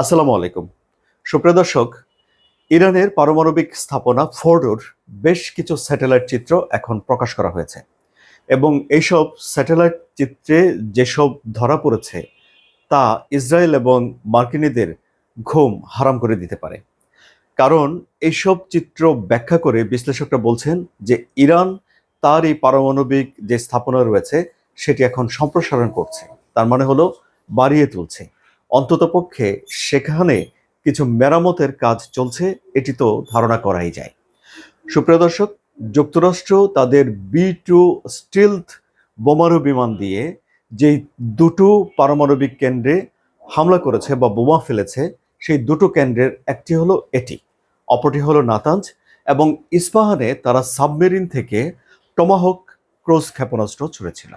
আসসালামু আলাইকুম। সুপ্রিয় দর্শক, ইরানের পারমাণবিক স্থাপনা ফোর্ডোর বেশ কিছু স্যাটেলাইট চিত্র এখন প্রকাশ করা হয়েছে এবং এইসব স্যাটেলাইট চিত্রে যেসব ধরা পড়েছে, তা ইসরায়েল এবং মার্কিনীদের ঘুম হারাম করে দিতে পারে। কারণ এইসব চিত্র ব্যাখ্যা করে বিশ্লেষকরা বলছেন যে ইরান তার এই পারমাণবিক যে স্থাপনা রয়েছে, সেটি এখন সম্প্রসারণ করছে। তার মানে হলো বাড়িয়ে তুলছে। অন্ততপক্ষে সেখানে কিছু মেরামতের কাজ চলছে, এটি তো ধারণা করাই যায়। সুপ্রিয় দর্শক, যুক্তরাষ্ট্র তাদের বি টু স্টিলথ বোমারু বিমান দিয়ে যেই দুটো পারমাণবিক কেন্দ্রে হামলা করেছে বা বোমা ফেলেছে, সেই দুটো কেন্দ্রের একটি হলো এটি, অপরটি হলো নাতাঞ্জ এবং ইস্পাহানে তারা সাবমেরিন থেকে টমাহক ক্রুজ ক্ষেপণাস্ত্র ছুড়েছিল।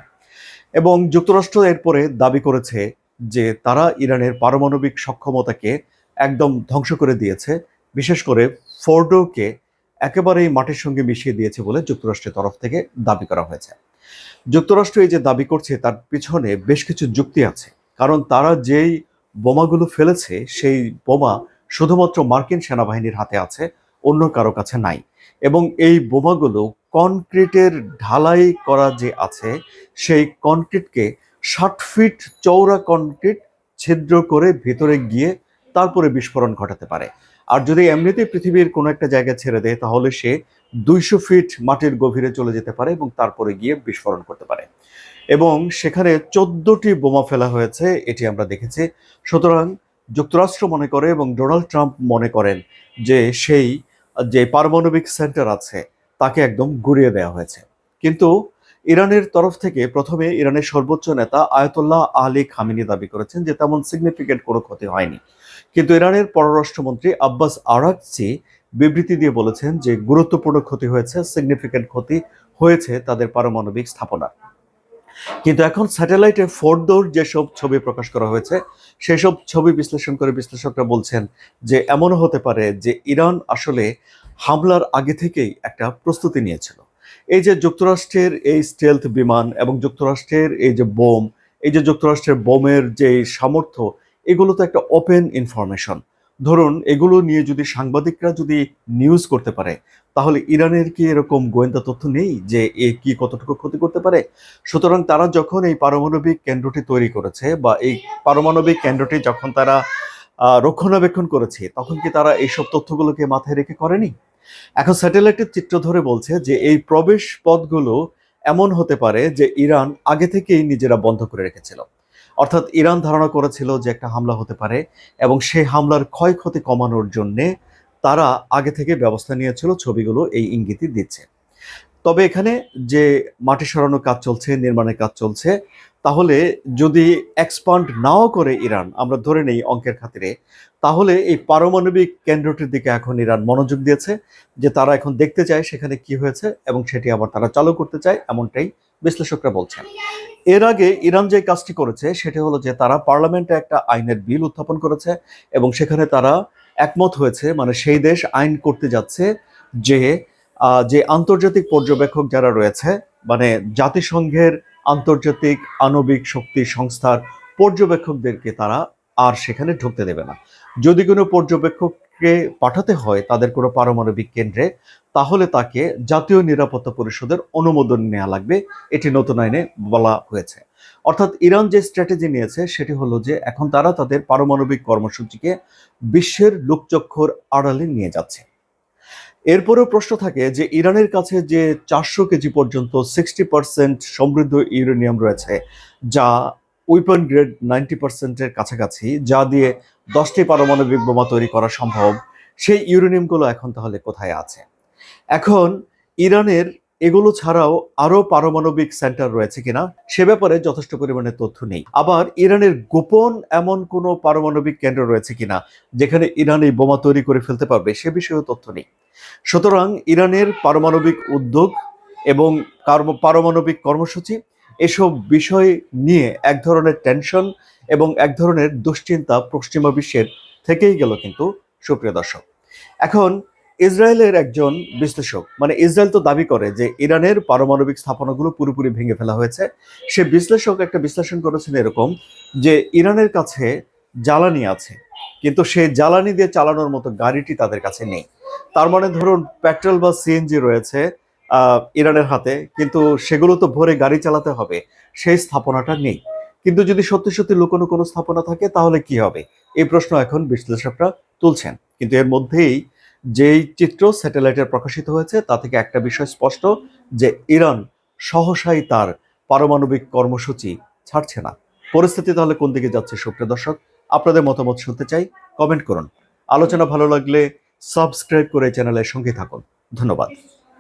এবং যুক্তরাষ্ট্র এরপরে দাবি করেছে যে তারা ইরানের পারমাণবিক সক্ষমতাকে একদম ধ্বংস করে দিয়েছে, বিশেষ করে ফোর্ডোকে একেবারেই মাটির সঙ্গে মিশিয়ে দিয়েছে বলে যুক্তরাষ্ট্রের তরফ থেকে দাবি করা হয়েছে। যুক্তরাষ্ট্র এই যে দাবি করছে, তার পিছনে বেশ কিছু যুক্তি আছে। কারণ তারা যেই বোমাগুলো ফেলেছে, সেই বোমা শুধুমাত্র মার্কিন সেনাবাহিনীর হাতে আছে, অন্য কারও কাছে নাই। এবং এই বোমাগুলো কনক্রিটের ঢালাই করা যে আছে, সেই কনক্রিটকে ষাট ফিট চৌড়া কনক্রিট ছিদ্র করে ভেতরে গিয়ে তারপরে বিস্ফোরণ ঘটাতে পারে। আর যদি এমনিতেই পৃথিবীর কোনো একটা জায়গায় ছেড়ে দেয়, তাহলে সে দুইশো ফিট মাটির গভীরে চলে যেতে পারে এবং তারপরে গিয়ে বিস্ফোরণ করতে পারে। এবং সেখানে চোদ্দটি বোমা ফেলা হয়েছে, এটি আমরা দেখেছি। সুতরাং যুক্তরাষ্ট্র মনে করে এবং ডোনাল্ড ট্রাম্প মনে করেন যে সেই, যে পারমাণবিক সেন্টার আছে, তাকে একদম গুড়িয়ে দেওয়া হয়েছে। কিন্তু ইরানের তরফ থেকে প্রথমে ইরানের সর্বোচ্চ নেতা আয়তুল্লাহ আলী খামিনি দাবি করেছেন যে তেমন সিগনিফিকেন্ট কোনো ক্ষতি হয়নি। কিন্তু ইরানের পররাষ্ট্রমন্ত্রী আব্বাস আরাকচি বিবৃতি দিয়ে বলেছেন যে গুরুত্বপূর্ণ ক্ষতি হয়েছে সিগনিফিকেন্ট ক্ষতি হয়েছে তাদের পারমাণবিক স্থাপনা। কিন্তু এখন স্যাটেলাইটে ফোর্ডোর যেসব ছবি প্রকাশ করা হয়েছে, সেসব ছবি বিশ্লেষণ করে বিশ্লেষকরা বলছেন যে এমনও হতে পারে যে ইরান আসলে হামলার আগে থেকেই একটা প্রস্তুতি নিয়েছিল। এই যে যুক্তরাষ্ট্রের এই স্টেলথ বিমান এবং যুক্তরাষ্ট্রের এই যে বোম, এই যে যুক্তরাষ্ট্রের বোমের যে সামর্থ্য, এগুলো তো একটা ওপেন ইনফরমেশন ধরুন, এগুলো নিয়ে যদি সাংবাদিকরা যদি নিউজ করতে পারে, তাহলে ইরানের কি এরকম গোয়েন্দা তথ্য নেই যে এ কি কতটুকু ক্ষতি করতে পারে? সুতরাং তারা যখন এই পারমাণবিক কেন্দ্রটি তৈরি করেছে বা এই পারমাণবিক কেন্দ্রটি যখন তারা রক্ষণাবেক্ষণ করেছে, তখন কি তারা এইসব তথ্যগুলোকে মাথায় রেখে করেনি? এখন স্যাটেলাইটের চিত্র ধরে বলছে যে এই প্রবেশ পথগুলো এমন হতে পারে যে ইরান আগে থেকেই নিজেরা বন্ধ করে রেখেছিল। অর্থাৎ ইরান ধারণা করেছিল যে একটা হামলা হতে পারে এবং সেই হামলার ক্ষয়ক্ষতি কমানোর জন্যে তারা আগে থেকে ব্যবস্থা নিয়েছিল, ছবিগুলো এই ইঙ্গিতই দিচ্ছে। তবে এখানে যে মাটি সরানোর কাজ চলছে, নির্মাণের কাজ চলছে, তাহলে যদি এক্সপান্ড নাও করে ইরান, আমরা ধরে নেই অঙ্কের খাতিরে, তাহলে এই পারমাণবিক কেন্দ্রটির দিকে এখন ইরান মনোযোগ দিয়েছে যে তারা এখন দেখতে চায় সেখানে কি হয়েছে এবং সেটি আবার তারা চালু করতে চায় এমনটাই বিশ্লেষকরা বলছেন। এর আগে ইরান যে কাজটি করেছে সেটি হলো যে তারা পার্লামেন্টে একটা আইনের বিল উত্থাপন করেছে এবং সেখানে তারা একমত হয়েছে মানে সেই দেশ আইন করতে যাচ্ছে যে যে আন্তর্জাতিক পর্যবেক্ষক যারা রয়েছে মানে জাতিসংঘের আন্তর্জাতিক আণবিক শক্তি সংস্থার পর্যবেক্ষকদেরকে তারা আর সেখানে ঢুকতে দেবে না। যদি কোনো পর্যবেক্ষককে পাঠাতে হয় তাদের কোনো পারমাণবিক কেন্দ্রে, তাহলে তাকে জাতীয় নিরাপত্তা পরিষদের অনুমোদন নেওয়া লাগবে। এটি নতুন আইনে বলা হয়েছে। অর্থাৎ ইরান যে স্ট্র্যাটেজি নিয়েছে, সেটি হলো যে এখন তারা তাদের পারমাণবিক কর্মসূচিকে বিশ্বের লোকচক্ষুর আড়ালে নিয়ে যাচ্ছে। এরপরেও প্রশ্ন থাকে যে ইরানের কাছে যে চারশো কেজি পর্যন্ত সিক্সটি পার্সেন্ট সমৃদ্ধ ইউরেনিয়াম রয়েছে, যা উইপন গ্রেড নাইনটি পার্সেন্টের কাছাকাছি, যা দিয়ে দশটি পারমাণবিক বোমা তৈরি করা সম্ভব, সেই ইউরেনিয়ামগুলো এখন তাহলে কোথায় আছে? এখন ইরানের এগুলো ছাড়াও আরও পারমাণবিক সেন্টার রয়েছে কিনা সে ব্যাপারে যথেষ্ট পরিমাণে তথ্য নেই। আবার ইরানের গোপন এমন কোনো পারমাণবিক কেন্দ্র রয়েছে কিনা যেখানে ইরান এই বোমা তৈরি করে ফেলতে পারবে সে বিষয়েও তথ্য নেই। সুতরাং ইরানের পারমাণবিক উদ্যোগ এবং পারমাণবিক কর্মসূচি এসব বিষয় নিয়ে এক ধরনের টেনশন এবং এক ধরনের দুশ্চিন্তা পশ্চিমা বিশ্বের থেকেই গেল কিন্তু সুপ্রিয় দর্শক। এখন ইসরায়েলের একজন বিশ্লেষক মানে ইসরায়েল তো দাবি করে যে ইরানের পারমাণবিক স্থাপনাগুলো পুরোপুরি ভেঙে ফেলা হয়েছে। সে বিশ্লেষক একটা বিশ্লেষণ করেছেন এরকম যে ইরানের কাছে জ্বালানি আছে, কিন্তু সেই জ্বালানি দিয়ে চালানোর মতো গাড়িটি তাদের কাছে নেই। তার মানে ধরুন পেট্রোল বা সিএনজি রয়েছে ইরানের হাতে, কিন্তু সেগুলো তো ভরে গাড়ি চালাতে হবে, সেই স্থাপনাটা নেই। কিন্তু যদি সত্যি সত্যি লুকোনো কোনো স্থাপনা থাকে, তাহলে কি হবে? এই প্রশ্ন এখন বিশ্লেষকরা তুলছেন। কিন্তু এর মধ্যেই যেই চিত্র স্যাটেলাইটে প্রকাশিত হয়েছে, তা থেকে একটা বিষয় স্পষ্ট যে ইরান সহসাই তার পারমাণবিক কর্মসূচি ছাড়ছে না। পরিস্থিতি তাহলে কোন দিকে যাচ্ছে সুপ্রিয় দর্শক? আপনাদের মতামত শুনতে চাই, কমেন্ট করুন। আলোচনা ভালো লাগলে সাবস্ক্রাইব করে চ্যানেলের সঙ্গে থাকুন। ধন্যবাদ।